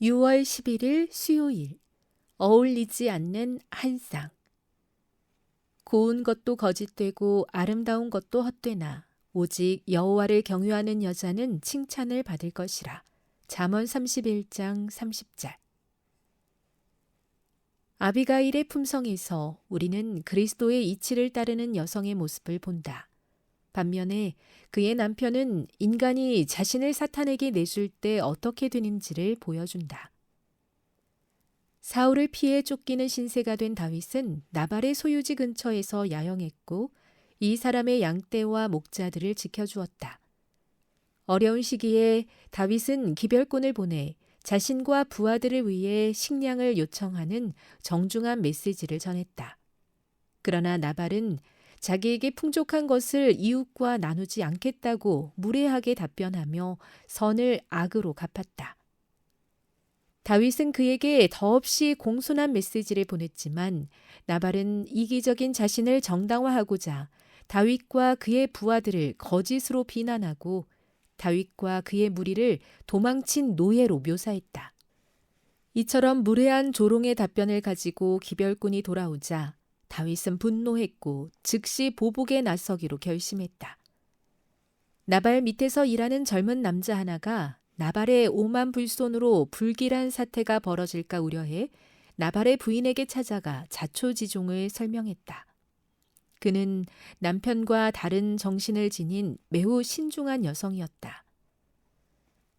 6월 11일 수요일 어울리지 않는 한 쌍. 고운 것도 거짓되고 아름다운 것도 헛되나 오직 여호와를 경유하는 여자는 칭찬을 받을 것이라. 잠언 31장 30절. 아비가일의 품성에서 우리는 그리스도의 이치를 따르는 여성의 모습을 본다. 반면에 그의 남편은 인간이 자신을 사탄에게 내줄 때 어떻게 되는지를 보여준다. 사울을 피해 쫓기는 신세가 된 다윗은 나발의 소유지 근처에서 야영했고 이 사람의 양떼와 목자들을 지켜주었다. 어려운 시기에 다윗은 기별꾼을 보내 자신과 부하들을 위해 식량을 요청하는 정중한 메시지를 전했다. 그러나 나발은 자기에게 풍족한 것을 이웃과 나누지 않겠다고 무례하게 답변하며 선을 악으로 갚았다. 다윗은 그에게 더없이 공손한 메시지를 보냈지만 나발은 이기적인 자신을 정당화하고자 다윗과 그의 부하들을 거짓으로 비난하고 다윗과 그의 무리를 도망친 노예로 묘사했다. 이처럼 무례한 조롱의 답변을 가지고 기별꾼이 돌아오자 다윗은 분노했고 즉시 보복에 나서기로 결심했다. 나발 밑에서 일하는 젊은 남자 하나가 나발의 오만 불손으로 불길한 사태가 벌어질까 우려해 나발의 부인에게 찾아가 자초지종을 설명했다. 그는 남편과 다른 정신을 지닌 매우 신중한 여성이었다.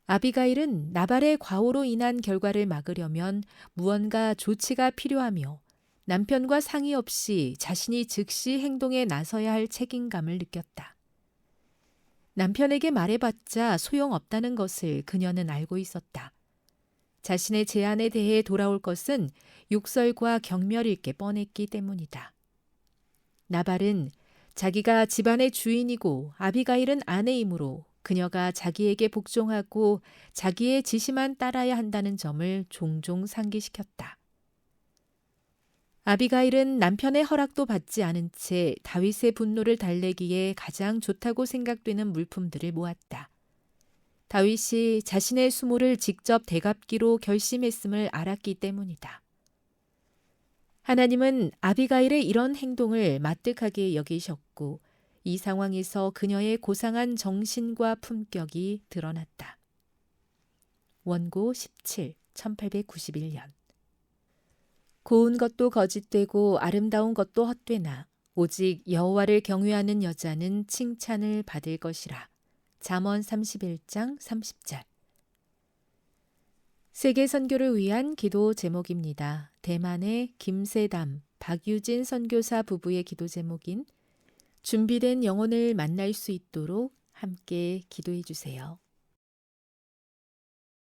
아비가일은 나발의 과오로 인한 결과를 막으려면 무언가 조치가 필요하며 남편과 상의 없이 자신이 즉시 행동에 나서야 할 책임감을 느꼈다. 남편에게 말해봤자 소용없다는 것을 그녀는 알고 있었다. 자신의 제안에 대해 돌아올 것은 욕설과 경멸일 게 뻔했기 때문이다. 나발은 자기가 집안의 주인이고 아비가일은 아내이므로 그녀가 자기에게 복종하고 자기의 지시만 따라야 한다는 점을 종종 상기시켰다. 아비가일은 남편의 허락도 받지 않은 채 다윗의 분노를 달래기에 가장 좋다고 생각되는 물품들을 모았다. 다윗이 자신의 수모를 직접 대갚기로 결심했음을 알았기 때문이다. 하나님은 아비가일의 이런 행동을 마뜩하게 여기셨고 이 상황에서 그녀의 고상한 정신과 품격이 드러났다. 원고 17, 1891년 고운 것도 거짓되고 아름다운 것도 헛되나 오직 여호와를 경외하는 여자는 칭찬을 받을 것이라. 잠언 31장 30절. 세계 선교를 위한 기도 제목입니다. 대만의 김세담, 박유진 선교사 부부의 기도 제목인 준비된 영혼을 만날 수 있도록 함께 기도해 주세요.